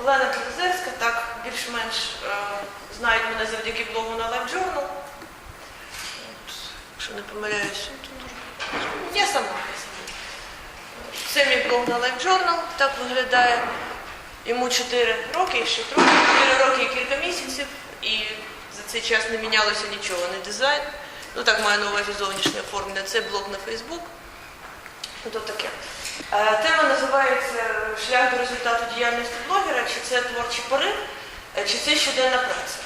Олена Білозерська, так більш-менш е, знають мене завдяки блогу на Live Journal. От, Якщо не помиляюсь, то дуже- я сама. Це мій блог на Live Journal, так виглядає. Йому 4 роки, ще трохи, 4 роки і кілька місяців, і за цей час не мінялося нічого, не дизайн. Ну так маю на увазі зовнішнє оформлення. Це блог на Facebook. Ну, то таке. Е, Тема називається Шлях до результату діяльності блогера, чи це творчий порив, е, чи це щоденна праця.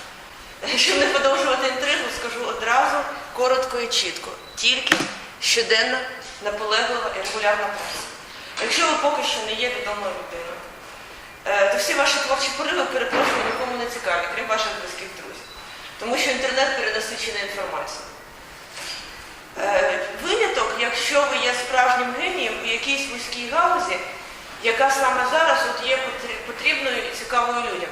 Е, Щоб не подовжувати інтригу, скажу одразу, коротко і чітко. Тільки щоденна, наполеглива і регулярна праця. Якщо ви поки що не є відомою людиною, то всі ваші творчі пориви, перепрошую, нікому не цікаві, крім ваших близьких друзів. Тому що інтернет перенасичений інформацією. Е, Виняток, якщо ви є справжнім генієм у якійсь вузькій галузі, яка саме зараз от є потрібною і цікавою людям.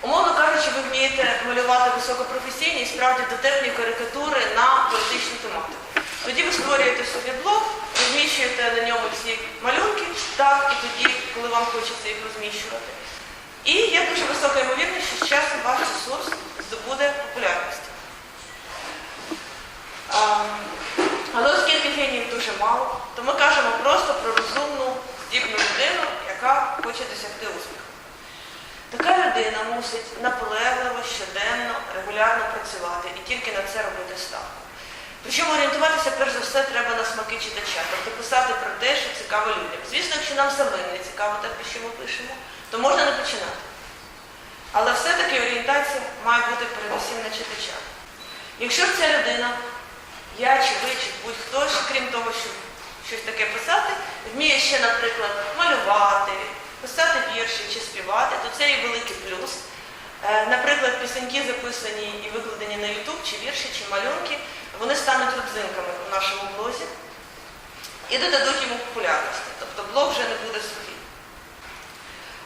Умовно кажучи, ви вмієте малювати високопрофесійні і справді дотепні карикатури на політичну тематику. Тоді ви створюєте собі блог, розміщуєте на ньому ці малюнки, так, і тоді, коли вам хочеться їх розміщувати. І є дуже висока ймовірність, що з часом ваш ресурс здобуде популярність. А, Але оскільки геніїв дуже мало, то ми кажемо просто про розумну, здібну людину, яка хоче досягти успіху. Така людина мусить наполегливо, щоденно, регулярно працювати і тільки на це робити ставку. Причому орієнтуватися перш за все треба на смаки читача, тобто писати про те, що цікаво людям. Звісно, якщо нам самим не цікаво те, що ми пишемо, то можна не починати. Але все-таки орієнтація має бути передусім на читача. Якщо ця людина, я чи ви, чи будь-хто, крім того, щоб щось таке писати, вміє ще, наприклад, малювати, писати вірші чи співати, то це є великий плюс. Е, Наприклад, пісеньки записані і викладені на YouTube, чи вірші, чи малюнки, вони стануть родзинками у нашому блозі і додадуть йому популярності. Тобто блог вже не буде сухий.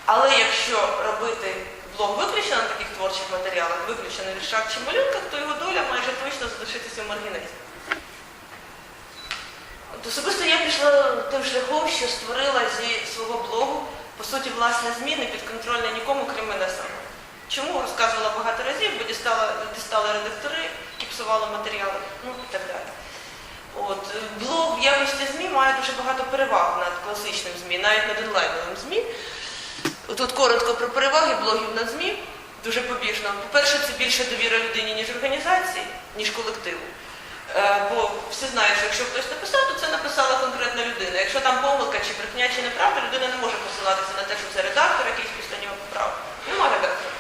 Але якщо робити блог виключно на таких творчих матеріалах, виключно на віршах чи малюнках, то його доля майже точно залишитися в маргінезі. От Особисто я пішла тим шляхом, що створила зі свого блогу, по суті, власне ЗМІ, не підконтрольне нікому, крім мене самого. Чому розказувала багато разів, бо дістала, дістали редактори, які псували матеріали, ну і так далі. От, е, блог в якості ЗМІ має дуже багато переваг над класичним ЗМІ, навіть над онлайновим ЗМІ. Тут коротко про переваги блогів над ЗМІ, дуже побіжно. По-перше, це більше довіра людині, ніж організації, ніж колективу. Е, Бо всі знають, що якщо хтось написав, то це написала конкретна людина. Якщо там помилка чи брехня, чи неправда, людина не може посилатися на те, що це редактор якийсь після нього поправив. Нема редактора.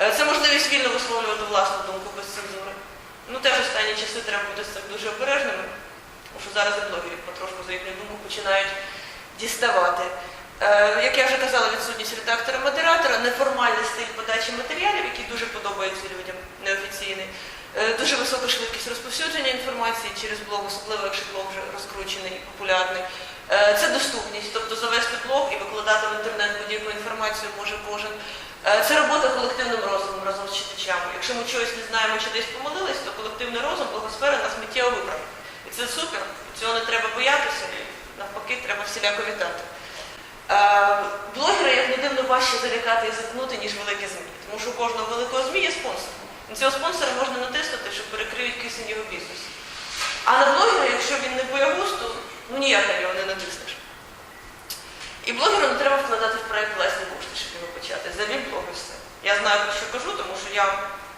Е, Це можливість вільно висловлювати власну думку без цензури. Ну теж останні часи треба бути з цим дуже обережними, тому що зараз і блогерів потрошку за їхню думку починають діставати. Е, Як я вже казала, відсутність редактора-модератора, неформальний стиль подачі матеріалів, який дуже подобається людям, неофіційний. Е, Дуже висока швидкість розповсюдження інформації через блог, особливо якщо блог вже розкручений і популярний. Е, Це доступність, тобто завести блог і викладати в інтернет будь-яку інформацію може кожен. Е, Це робота колективним розумом разом з читачами. Якщо ми чогось не знаємо чи десь помилились, то колективний розум, благосфера нас миттєво виправить. І це супер, цього не треба боятися, навпаки, треба всіляко вітати. Блогера, як не дивно, важче залякати і заткнути, ніж великі ЗМІ. Тому що у кожного великого ЗМІ є спонсор. На цього спонсора можна натиснути, що перекриють кисень його бізнесу. А на блогера, якщо він не боягуз, то ну ніяк на нього не натиснеш. І блогеру не треба вкладати в проект власні кошти, щоб його почати. Завів блог і все. Я знаю, про що кажу, тому що я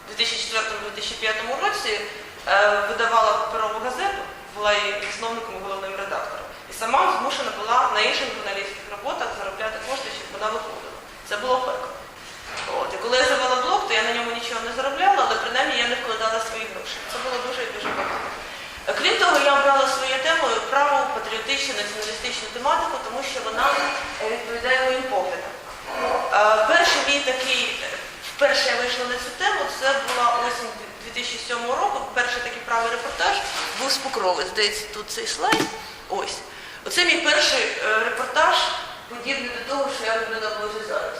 в 2004-2005 році е, видавала паперову газету, була її засновником і головним редактором. І сама змушена була на інших журналістських роботах заробляти кошти, щоб вона виходила. Це було пекло. Коли я завела блог, то я на ньому нічого не заробляла, але принаймні я не вкладала свої гроші. Це було дуже і дуже багато. Е, Крім того, я обрала своєю темою праву, патріотичну, націоналістичну тематику, тому що вона е, відповідає моїм поглядам. Е, Перший мій такий, е, вперше я вийшла на цю тему, це була осінь 2007 року. Перший такий правий репортаж був з Покрови. Здається, тут цей слайд. Ось. Оце мій перший е, репортаж, подібний до того, що я роблю на блозі зараз.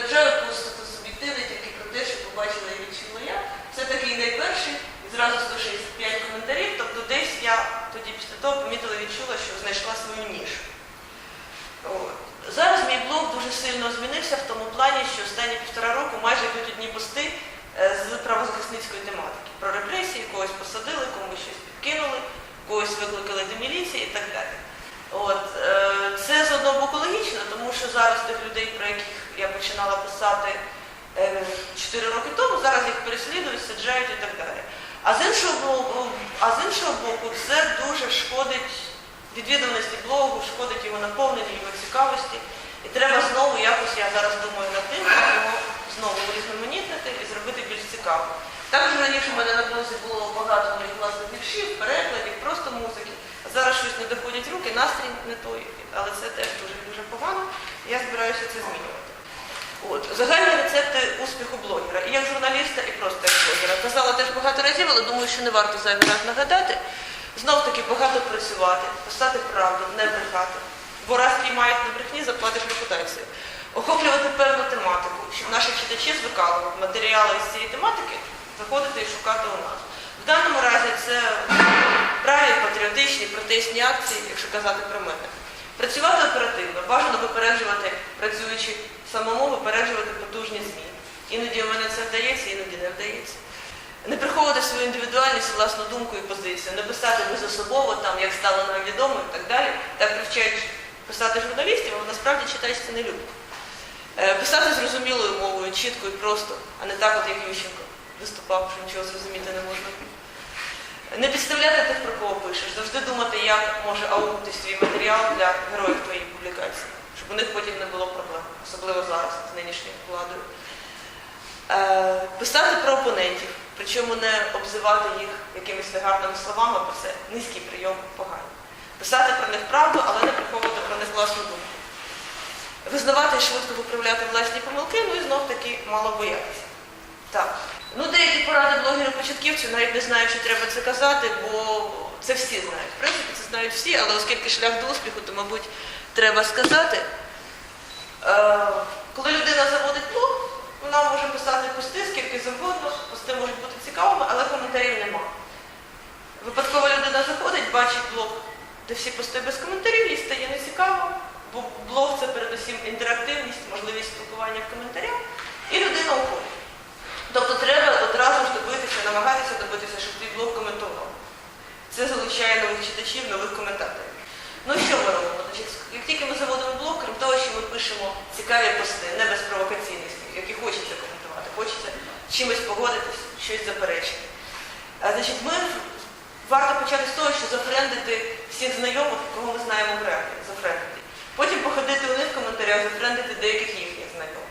Попереджаю просто суб'єктивно тільки про те, що побачила і відчула я. Це такий найперший, і зразу 165 коментарів, тобто десь я тоді після того помітила, і відчула, що знайшла свою нішу. Зараз мій блог дуже сильно змінився в тому плані, що останні півтора року майже йдуть одні пости е, з правозахисницької тематики. Про репресії, когось посадили, комусь щось підкинули, когось викликали до міліції і так далі. От, е, це з одного боку логічно, тому що зараз тих людей, про яких я починала писати е, 4 роки тому, зараз їх переслідують, саджають і так далі. А з іншого боку, а з іншого боку, це дуже шкодить відвідуваності блогу, шкодить його наповненню, його цікавості. І треба знову якось, я зараз думаю над тим, як його знову різноманітнити і зробити більш цікавим. Також раніше в мене на блозі було багато моїх власних віршів, перекладів, просто музики. Зараз щось не доходять руки, настрій не той, але це теж дуже дуже погано. Я збираюся це змінювати. От, загальні рецепти успіху блогера. І як журналіста, і просто як блогера. Казала теж багато разів, але думаю, що не варто зайвий раз нагадати. Знов таки багато працювати, писати правду, не брехати. Бо раз приймають на брехні, заплатиш репутацію. Охоплювати певну тематику, щоб наші читачі звикали матеріали з цієї тематики заходити і шукати у нас. В даному разі це праві патріотичні протестні акції, якщо казати про мене. Працювати оперативно, бажано випереджувати, працюючи самому, випереджувати потужні ЗМІ. Іноді у мене це вдається, іноді не вдається. Не приховувати свою індивідуальність, власну думку і позицію, не писати безособово, там, як стало нам відомо і так далі. Так привчають писати журналістів, але насправді читач не любить. Е, Писати зрозумілою мовою, чітко і просто, а не так, от як Ющенко виступав, що нічого зрозуміти не можна. Не підставляти тих, про кого пишеш, завжди думати, як може аукнути свій матеріал для героїв твоєї публікації, щоб у них потім не було проблем, особливо зараз з нинішньою владою. Е, писати про опонентів, причому не обзивати їх якимись негарними словами, бо це низький прийом поганий. Писати про них правду, але не приховувати про них власну думку. Визнавати і швидко виправляти власні помилки, ну і знов таки мало боятися. Так. Ну, деякі поради блогерів-початківців, навіть не знаю, чи треба це казати, бо це всі знають. В принципі, це знають всі, але оскільки шлях до успіху, то, мабуть, треба сказати. Е, коли людина заводить блог, вона може писати пости скільки завгодно, пости можуть бути цікавими, але коментарів нема. Випадкова людина заходить, бачить блог, де всі пости без коментарів, їй стає нецікаво, бо блог це передусім інтерактивність, можливість спілкування в коментарях, і людина уходить. Тобто треба одразу ж добитися, намагатися добитися, щоб твій блог коментував. Це залучає нових читачів, нових коментаторів. Ну що ми робимо? Значить, як тільки ми заводимо блог, крім того, що ми пишемо цікаві пости, не без провокаційності, які хочеться коментувати, хочеться чимось погодитись, щось заперечити. А, значить, ми варто почати з того, що зафрендити всіх знайомих, кого ми знаємо в реалі, зафрендити. Потім походити у них в коментарях, зафрендити деяких їхніх знайомих.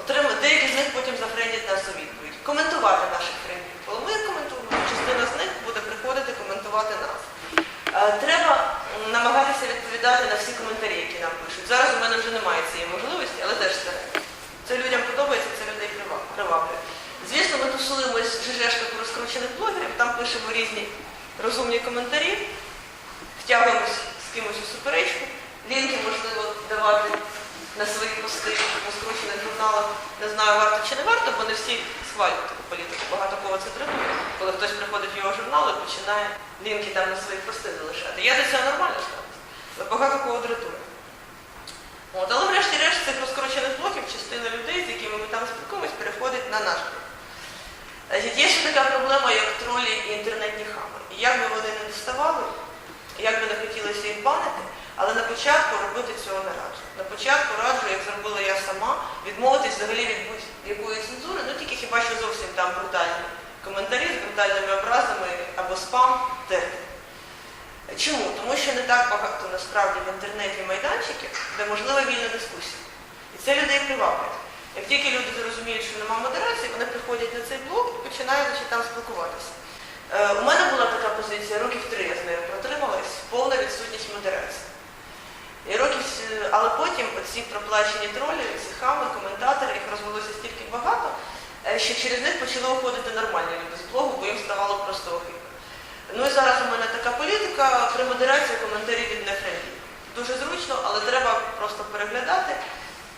Отримати, деякі з них потім зафрендять нас у відповідь. Коментувати наших френдів. Коли ми їх коментуємо, частина з них буде приходити коментувати нас. Е, Треба намагатися відповідати на всі коментарі, які нам пишуть. Зараз у мене вже немає цієї можливості, але теж стараюся. Це людям подобається, це людей приваблює. Звісно, ми тусуємось в ЖЖшках розкручених блогерів, там пишемо різні розумні коментарі, втягуємось з кимось у суперечку, лінки можливо давати на свої пости у скручених журналах. Не знаю, варто чи не варто, бо не всі схвалюють таку політику. Багато кого це дратує, коли хтось приходить в його журнал і починає лінки там на свої пости залишати. Я до цього нормально ставлюся, багато кого дратує. От, але врешті-решт цих розкручених блоків частина людей, з якими ми там спілкуємось, переходить на наш блок. Є ще така проблема, як тролі і інтернетні хами. І як би вони не доставали, як би не хотілося їх банити, але на початку робити цього не раджу. На початку раджу, як зробила я сама, відмовитись взагалі від будь-якої цензури, ну тільки хіба що зовсім там брутальні коментарі з брутальними образами або спам термін. Чому? Тому що не так багато насправді в інтернеті майданчиків, де можлива вільна дискусія. І це людей приваблює. Як тільки люди зрозуміють, що немає модерації, вони приходять на цей блог і починають там спілкуватися. Е, у мене була така позиція, років три я з нею протрималась, повна відсутність модерації. І років, с- але оці проплачені тролі, ці хами, коментатори, їх розвелося стільки багато, е, що через них почали уходити нормальні люди з блогу, бо їм ставало просто огидно. Ну і зараз у мене така політика при модерації коментарів від нефрендів. Дуже зручно, але треба просто переглядати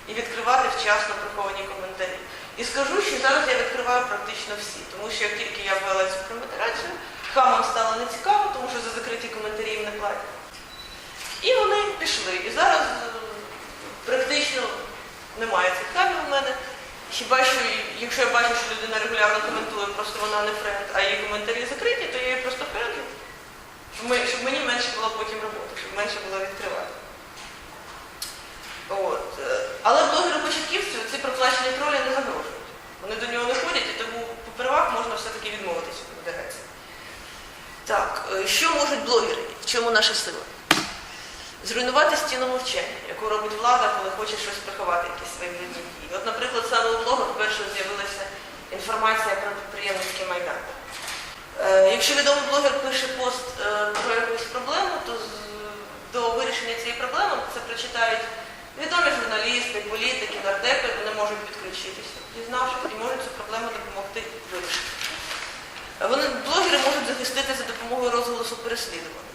і відкривати вчасно приховані коментарі. І скажу, що зараз я відкриваю практично всі, тому що як тільки я ввела цю промодерацію, хамам стало нецікаво, тому що за закриті коментарі їм не платять. І вони пішли. І зараз е, практично немає цих камів у мене. Хіба що, якщо я бачу, що людина регулярно коментує, просто вона не френд, а її коментарі закриті, то я її просто френдлю. Щоб, мені менше було потім роботи, щоб менше було відкривати. От. е, Але блогеру початківцю ці проплачені тролі не загрожують. Вони до нього не ходять, і тому попервах можна все-таки відмовитися від модерації. Так, е, що можуть блогери? В чому наша сила? Зруйнувати стіну мовчання, яку робить влада, коли хоче щось приховати, якісь свої дії. От, наприклад, саме у блогах вперше з'явилася інформація про підприємницький майдан. Е, Якщо відомий блогер пише пост е, про якусь проблему, то до вирішення цієї проблеми це прочитають відомі журналісти, політики, нардепи, вони можуть підключитися, дізнавшись, і можуть цю проблему допомогти вирішити. Е, Вони, блогери можуть захистити за допомогою розголосу переслідування.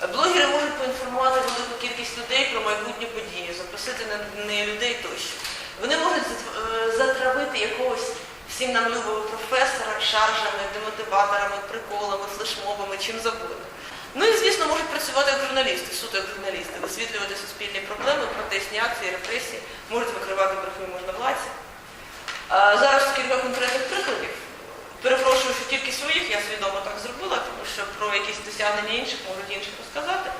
Блогери можуть поінформувати велику кількість людей про майбутню подію, запросити на неї людей тощо. Вони можуть е, затравити якогось всім нам любого професора шаржами, демотиваторами, приколами, флешмобами, чим завгодно. Ну і, звісно, можуть працювати як журналісти, суто як журналісти, висвітлювати суспільні проблеми, протестні акції, репресії, можуть викривати брехи можновладці. Зараз кілька конкретних прикладів. Перепрошую, що тільки своїх я свідомо так зробила, тому що про якісь досягнення інших можуть інших розказати.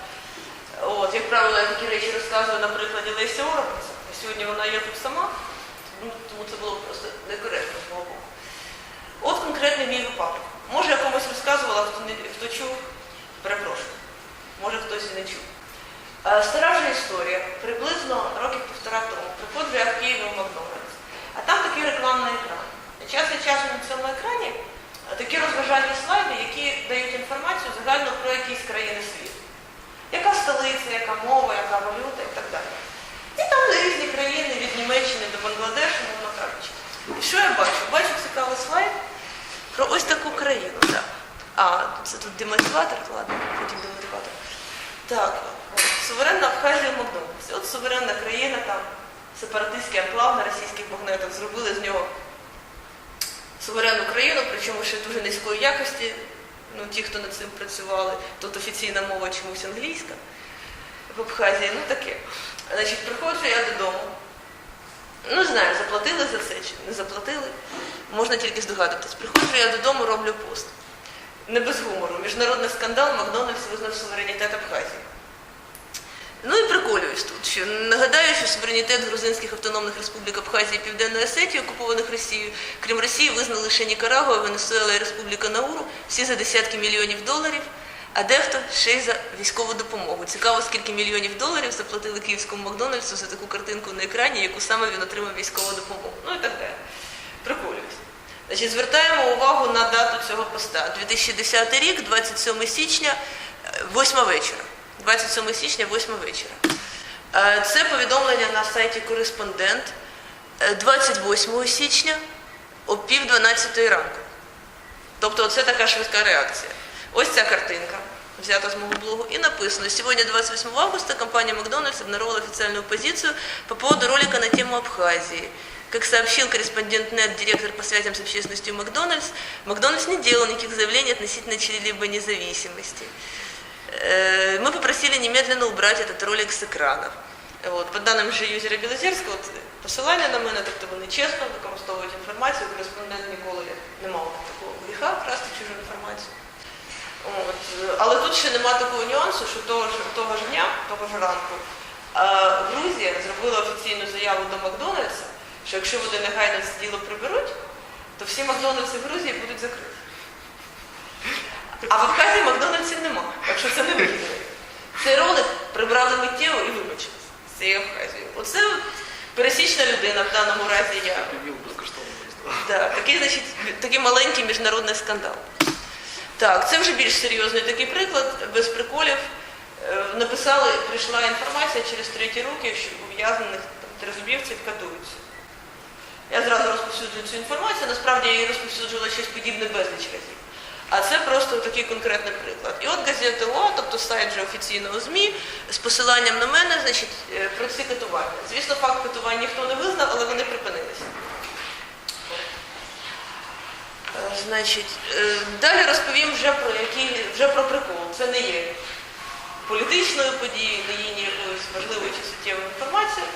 От, як правило, я такі речі розказую на прикладі Лесі Оробець. Сьогодні вона є тут сама, тому це було просто некоректно з мого боку. От конкретний мій випадок. Може, я комусь розказувала, хто, не, хто чув, перепрошую. Може, хтось і не чув. Е, Стара вже історія, приблизно років півтора тому, приходжу я в Києві в Макдональдс. А там такий рекламний екран. Час від часу на цьому екрані е, такі розважальні слайди, які дають інформацію загально про якісь країни світу. Яка столиця, яка мова, яка валюта і так далі. І там різні країни від Німеччини до Бангладешу, мовно кажучи. І що я бачу? Бачу цікавий слайд про ось таку країну. Так. А, це тут демотиватор, ладно, потім демотиватор. Так, суверенна Абхазія Макдональдс. От суверенна країна, там сепаратистський анклав на російських магнетах зробили з нього суверенну країну, причому ще дуже низької якості. Ну, ті, хто над цим працювали, тут офіційна мова чомусь англійська в Абхазії, ну таке. Значить, приходжу я додому. Ну, знаю, заплатили за це чи не заплатили. Можна тільки здогадуватись. Приходжу я додому, роблю пост. Не без гумору. Міжнародний скандал Макдональдс визнав суверенітет Абхазії. Ну і приколююсь тут. Що нагадаю, що суверенітет грузинських автономних республік Абхазії і Південної Осетії, окупованих Росією, крім Росії, визнали лише Нікарагуа, Венесуела і Республіка Науру, всі за десятки мільйонів доларів, а дехто ще й за військову допомогу. Цікаво, скільки мільйонів доларів заплатили київському Макдональдсу за таку картинку на екрані, яку саме він отримав військову допомогу. Ну і так далі. Приколююсь. Значить, звертаємо увагу на дату цього поста. 2010 рік, 27 січня, 8 вечора. 27 січня, 8 вечора. Е, Це повідомлення на сайті Кореспондент е, 28 січня о пів 12 ранку. Тобто це така швидка реакція. Ось ця картинка, взята з мого блогу, и написано, сегодня 28 августа компания Макдональдс обнародовала официальную позицию по поводу ролика на тему Абхазии. Как сообщил корреспондент НЕТ, директор по связям с общественностью Макдональдс, Макдональдс не делал никаких заявлений относительно чьей-либо независимости. Э, Мы попросили немедленно убрать этот ролик с экранов. От, по даним же юзера Білозерського, от посилання на мене, тобто вони чесно використовують інформацію, кореспондент ніколи не мав такого гріха красти чужу інформацію. От, е, але тут ще нема такого нюансу, що того ж, того ж дня, того ж ранку, е, Грузія зробила офіційну заяву до Макдональдса, що якщо вони негайно це діло приберуть, то всі Макдональдси в Грузії будуть закриті. А в Абхазії Макдональдсів нема, так що це не вигідно. Цей ролик прибрали миттєво і вибачилися з цією Абхазією. Оце пересічна людина в даному разі я. Да, такий, значить, такий маленький міжнародний скандал. Так, це вже більш серйозний такий приклад, без приколів. Е, Написали, прийшла інформація через треті руки, що ув'язнених там, тризубівців катуються. Я зразу розповсюджую цю інформацію, насправді я її розповсюджувала щось подібне безліч разів. А це просто такий конкретний приклад. І от газета ОА, тобто сайт же офіційного ЗМІ, з посиланням на мене, значить, е, про ці катування. Звісно, факт катувань ніхто не визнав, але вони припинилися. Е, Значить, е, далі розповім вже про які вже про прикол. Це не є політичною подією, не є ніякою важливою чи суттєвою інформацією.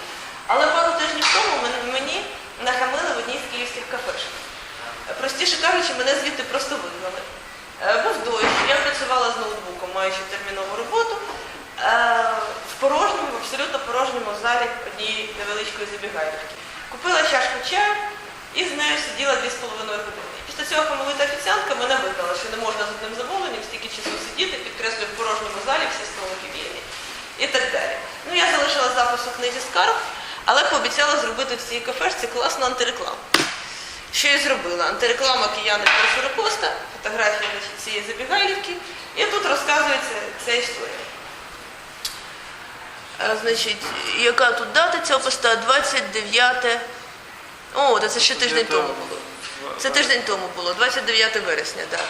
Але пару тижнів тому мені нахамили в одній з київських кафешок. Е, Простіше кажучи, мене звідти просто вигнали. Е, Був дощ, я працювала з ноутбуком, маючи термінову роботу. е, В порожньому, в абсолютно порожньому залі однієї невеличкої забігайлівки. Купила чашку чаю і з нею сиділа 2,5 години. Після цього помилита офіціантка мене вигнала, що не можна з одним замовленням стільки часу сидіти, підкреслюю, в порожньому залі всі столики вільні. І так далі. Ну, я залишила запис у книзі скарг, але пообіцяла зробити в цій кафешці класну антирекламу. Що і зробила? Антиреклама кияни першого репоста, фотографія значить, цієї забігайлівки, і тут розказується ця історія. Е, Значить, яка тут дата цього поста? 29. О, та це ще тиждень тому було. Це тиждень тому було, 29 вересня дата.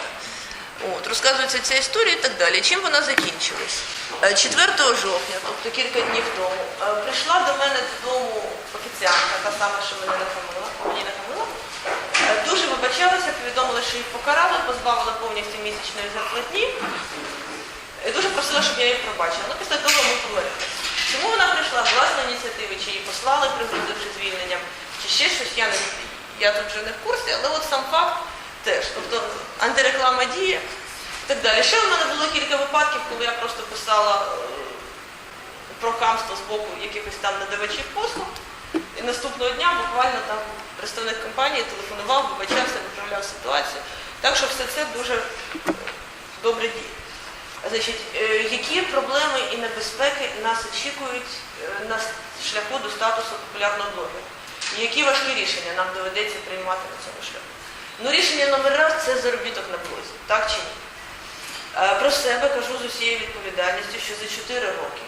От, розказується ця історія і так далі. Чим вона закінчилась? Е, 4 жовтня, тобто кілька днів тому, е, прийшла до мене додому офіціантка, та сама, що мене нахамила, мені нахамила. Дуже вибачалася, повідомила, що їх покарали, позбавила повністю місячної зарплатні. Дуже просила, щоб я їх пробачила. Ну, після того ми помирилися. Чому вона прийшла з власної ініціативи, чи її послали, пригрозивши звільненням, чи ще щось, я не я тут вже не в курсі, але от сам факт теж. Тобто антиреклама діє і так далі. Ще в мене було кілька випадків, коли я просто писала е, про хамство з боку якихось там надавачів послуг. І наступного дня буквально там представник компанії телефонував, вибачався, виправляв ситуацію. Так що все це дуже е, добре діє. Значить, е, які проблеми і небезпеки нас очікують е, на шляху до статусу популярного блогера? І які важкі рішення нам доведеться приймати на цьому шляху? Ну, рішення номер раз це заробіток на блозі, так чи ні? Про себе кажу з усією відповідальністю, що за 4 роки,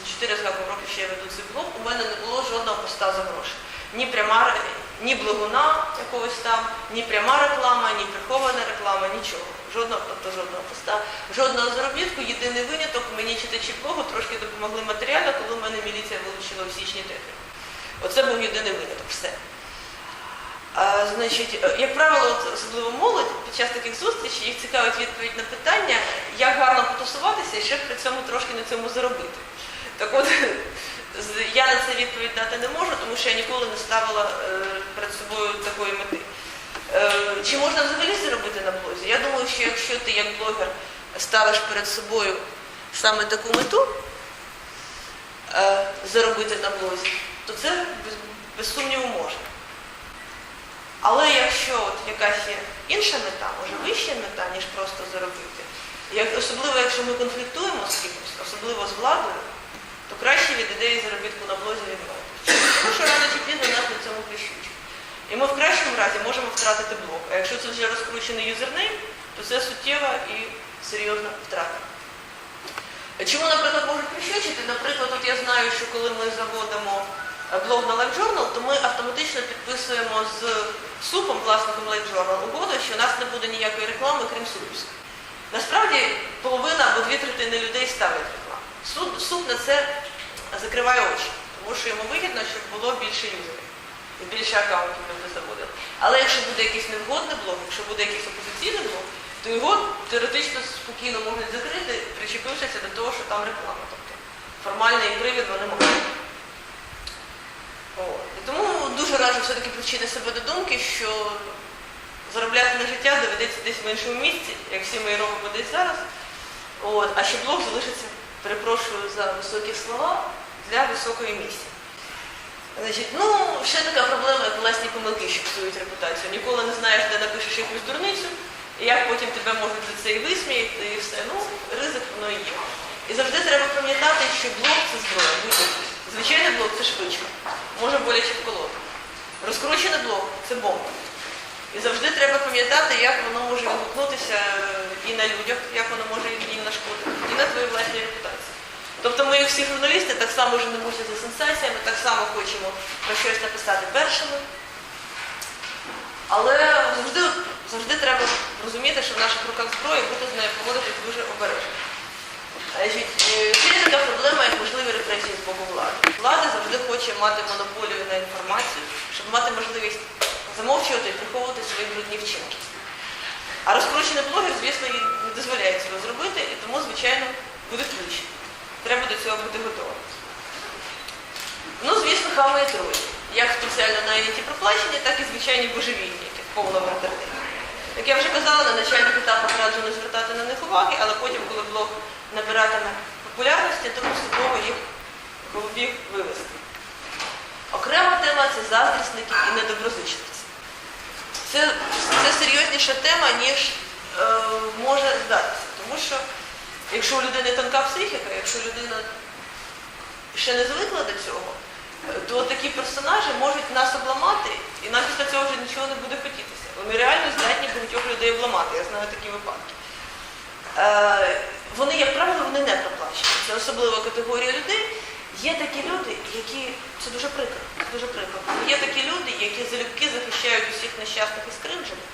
за 4 з роки, що я веду цей блог, у мене не було жодного поста за гроші. Ні пряма, ні блогуна якогось там, ні пряма реклама, ні прихована реклама, нічого. Жодного, тобто жодного поста, жодного заробітку. Єдиний виняток мені читачі блогу трошки допомогли матеріально, коли в мене міліція вилучила у січні техніку. Оце був єдиний виняток. Все. А, значить, як правило, особливо молодь під час таких зустрічей їх цікавить відповідь на питання, як гарно потусуватися і що при цьому трошки на цьому заробити. Так от, на це відповідь дати не можу, тому що я ніколи не ставила е, перед собою такої мети. Е, чи можна взагалі заробити на блозі? Я думаю, що якщо ти як блогер ставиш перед собою саме таку мету е, заробити на блозі, то це без, без сумніву можна. Але якщо от якась є інша мета, може вища мета, ніж просто заробити, як, особливо якщо ми конфліктуємо з кимось, особливо з владою, то краще від ідеї заробітку на блозі відмовитися. Тому що рано чи пізно нас на цьому кричуть. І ми в кращому разі можемо втратити блок. А якщо це вже розкручений юзернейм, то це суттєва і серйозна втрата. Чому, наприклад, можуть прищучити? Наприклад, от я знаю, що коли ми заводимо е, блог на LiveJournal, то ми автоматично підписуємо з супом, власником LiveJournal, угоду, що у нас не буде ніякої реклами, крім супівської. Насправді половина або дві третини людей рекламу. Суд, суд на це закриває очі, тому що йому вигідно, щоб було більше юзерів і більше аккаунтів люди заводили. Але якщо буде якийсь невгодний блог, якщо буде якийсь опозиційний блог, то його теоретично спокійно можуть закрити, причепившися до того, що там реклама. Тобто формальний привід вони. І тому дуже раджу все-таки привчити себе до думки, що заробляти на життя доведеться десь в іншому місці, як всі і робимо десь зараз. От. А що блог залишиться, перепрошую за високі слова, для високої місії. Значить, ну, ще така проблема, як власні помилки, що псують репутацію. Ніколи не знаєш, де напишеш якусь дурницю, і як потім тебе можуть за це і висміяти, і все. Ну, ризик воно і є. І завжди треба пам'ятати, що блок це зброя. Звичайний блок це швидко, може боляче вколоти. Розкручений блок це бомба. І завжди треба пам'ятати, як воно може відгукнутися і на людях, як воно може їм нашкодити, і на твоїй власній репутації. Тобто ми, як всі журналісти, так само женемося за сенсаціями, так само хочемо про щось написати першими. Але завжди, завжди треба розуміти, що в наших руках зброя, бути з нею поводитись дуже обережно. Значить, е, є така проблема, як можливі репресії з боку влади. Влада завжди хоче мати монополію на інформацію, щоб мати можливість замовчувати і приховувати свої брудні вчинки. А розкручений блогер, звісно, їй не дозволяє цього зробити, і тому, звичайно, буде включено. Треба до цього бути готовим. Ну, звісно, хами і тролі. як спеціально найняті проплачені, так і звичайні божевільні, які в повному інтернеті. Як я вже казала, на начальних етапах раджу не звертати на них уваги, але потім, коли блог набиратиме популярності, то поступово їх голубів вивести. Окрема тема це заздрісники і недоброзичливці. Це, це серйозніша тема, ніж е, може здатися. Тому що якщо у людини тонка психіка, якщо людина ще не звикла до цього, то такі персонажі можуть нас обламати, і нам після цього вже нічого не буде хотітися. Вони реально здатні багатьох людей обламати. Я знаю такі випадки. Е, вони, як правило, вони не проплачені. Це особлива категорія людей. Є такі люди, які це дуже прикро, дуже прикро. Є такі люди, які залюбки захищають усіх нещасних і скринжених.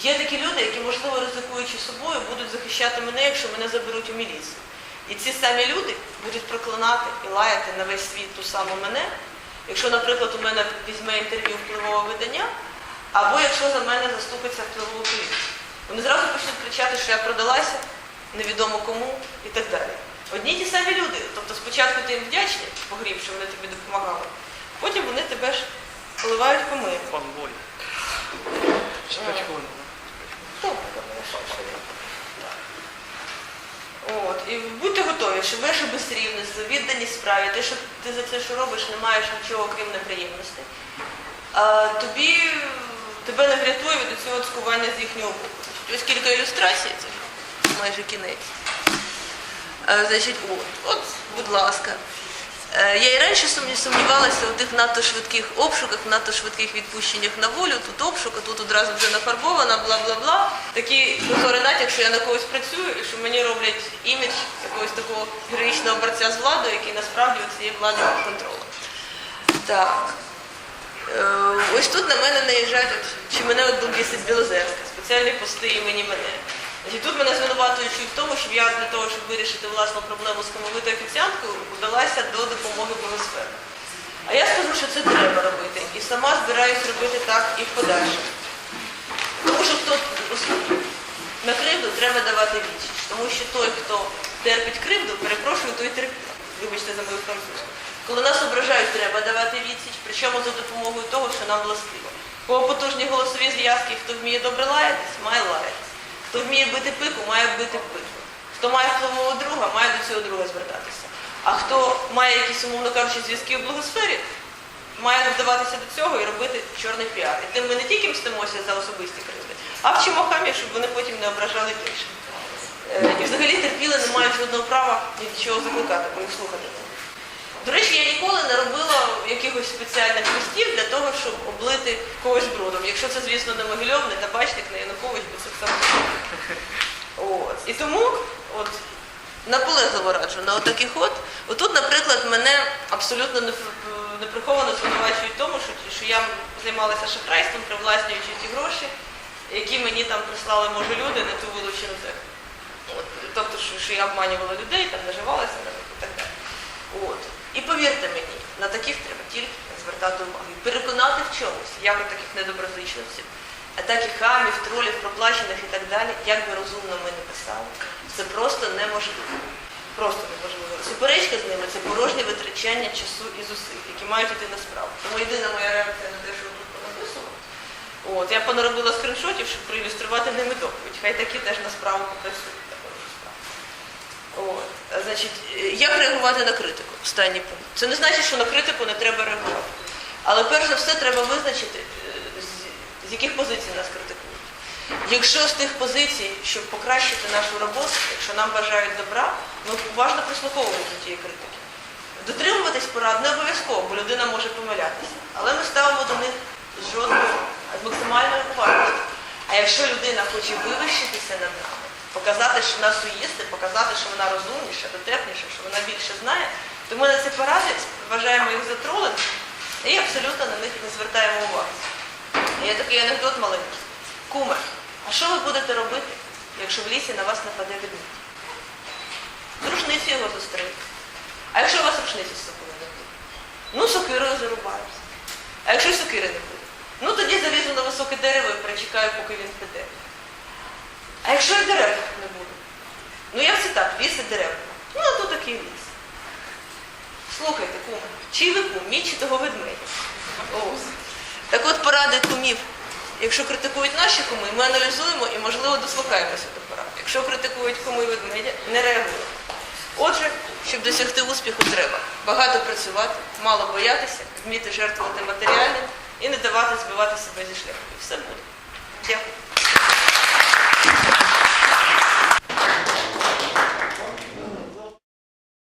Є такі люди, які, можливо, ризикуючи собою, будуть захищати мене, якщо мене заберуть у міліцію. І ці самі люди будуть проклинати і лаяти на весь світ ту саму мене, якщо, наприклад, у мене візьме інтерв'ю впливове видання, або якщо за мене заступиться впливову поліцію. Вони зразу почнуть кричати, що я продалася, невідомо кому і так далі. Одні й ті самі люди. Тобто спочатку ти їм вдячний, погріб, що вони тобі допомагали, потім вони тебе ж поливають помиєм. Пан ще є. От, і будьте готові, що ви що безрівність, відданість справі, те, що ти за це, що робиш, не маєш нічого, крім неприємностей. А, тобі тебе не врятує від цього цькування з їхнього боку. Ось кілька ілюстрацій, це майже кінець. А, значить, от, от, будь ласка. Е, Я і раніше сумнівалася у тих надто швидких обшуках, надто швидких відпущеннях на волю. Тут обшук, а тут одразу вже нафарбована, бла-бла-бла. Такий дозорий натяк, що я на когось працюю і що мені роблять імідж якогось такого героїчного борця з владою, який насправді цієї влади контролем. Так. Е, Ось тут на мене наїжджають, чи мене от бісить Білозерська, спеціальні пости імені мене. Значить, тут мене звинувачують в тому, що я для того, щоб вирішити власну проблему з хамовитою офіціанткою, вдалася до допомоги Богосфери. А я скажу, що це треба робити. І сама збираюсь робити так і в подальшому. Тому що хто на кривду треба давати відсіч. Тому що той, хто терпить кривду, перепрошую, той терпить. Вибачте за мою французьку. Коли нас ображають, треба давати відсіч, причому за допомогою того, що нам властиво. Кого потужні голосові зв'язки, хто вміє добре лаятись, має лаятись. Хто вміє бити пику, має бити пику. Хто має впливового друга, має до цього друга звертатися. А хто має якісь, умовно кажучи, зв'язки в благосфері, має вдаватися до цього і робити чорний піар. І тим ми не тільки мстимося за особисті кривди, а вчимо хамів, щоб вони потім не ображали інших. Е, І взагалі терпіли не мають жодного права ні до чого закликати, бо їх слухати. Не. До речі, я ніколи не робила якихось спеціальних листів для того, щоб облити когось брудом. Якщо це, звісно, не Могильов, не Табачник, не Янукович, бо це саме. От. І тому от, наполегливо раджу на отакий ход. Отут, наприклад, мене абсолютно непр- неприховано звинувачують тому, що, що я займалася шахрайством, привласнюючи ті гроші, які мені там прислали, може, люди, не ту вилучену техніку. Тобто, що, що я обманювала людей, там наживалася і так далі. От. І повірте мені, на таких треба тільки звертати увагу. І переконати в чомусь, як у таких недоброзичливців, і хамів, тролів, проплачених і так далі, як би розумно ми не писали, це просто неможливо. Просто неможливо. Суперечка з ними це порожнє витрачання часу і зусиль, які мають йти на справу. Тому єдина моя реакція на те, що тут понаписували, От, я понаробила скріншотів, щоб проілюструвати ними доповідь. Хай такі теж на справу попрацюють. От. Значить, як реагувати на критику? Останній пункт. Це не значить, що на критику не треба реагувати. Але перш за все треба визначити, е, з- яких позицій нас критикують. Якщо з тих позицій, щоб покращити нашу роботу, якщо нам бажають добра, ми уважно прислуховуємо до тієї критики. Дотримуватись порад не обов'язково, бо людина може помилятися. Але ми ставимо до них з максимальною увагою. А якщо людина хоче вивищитися над нами, показати, що вона суїсти, показати, що вона розумніша, дотепніша, що вона більше знає, то ми на ці поради вважаємо їх за тролинг і абсолютно на них не звертаємо уваги. Є такий анекдот маленький. Куме, а що ви будете робити, якщо в лісі на вас нападе ведмідь? З рушниці його зустріти. А якщо у вас рушниці з собою не буде? Ну, сокирою зарубаюся. А якщо сокири не буде? Ну тоді залізу на високе дерево і перечекаю, поки він піде. А якщо і дерев не буде? Ну як це так, ліс і дерева. Ну, а то такий ліс. Слухайте, кум, чий ви кум, мій чи того ведмедя? Так от поради кумів. Якщо критикують наші куми, ми аналізуємо і, можливо, дослухаємося до порад. Якщо критикують куми ведмедя, не реагуємо. Отже, щоб досягти успіху, треба багато працювати, мало боятися, вміти жертвувати матеріальним і не давати збивати себе зі шляху. І все буде. Дякую.